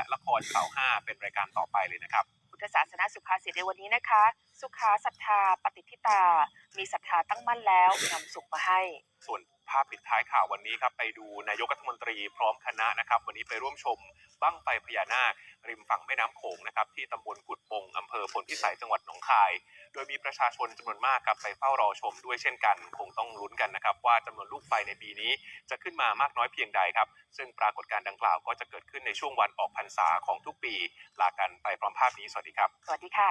และละครเสาห้าเป็นรายการต่อไปเลยนะครับ พุทธศาสนาสุภาษิตในวันนี้นะคะ สุขาศรัทธาปฏิทิตา มีศรัทธาตั้งมั่นแล้วนำสุขมาให้ ส่วนภาพปิดท้ายข่าววันนี้ครับไปดูนายกรัฐมนตรีพร้อมคณะนะครับ วันนี้ไปร่วมชมบั้งไฟพญานาคริมฝั่งแม่น้ำโขงนะครับที่ตำบลกุดปงอำเภอพลพิสัยจังหวัดหนองคาย โดยมีประชาชนจำนวนมากครับไปเฝ้ารอชมด้วยเช่นกัน คงต้องลุ้นกันนะครับว่าจำนวนลูกไฟในปีนี้จะขึ้นมามากน้อยเพียงใดครับ ซึ่งปรากฏการณ์ดังกล่าวก็จะเกิดขึ้นในช่วงวันออกพรรษาของทุกปี ลากันไปพร้อมภาพนี้ สวัสดีครับ สวัสดีค่ะ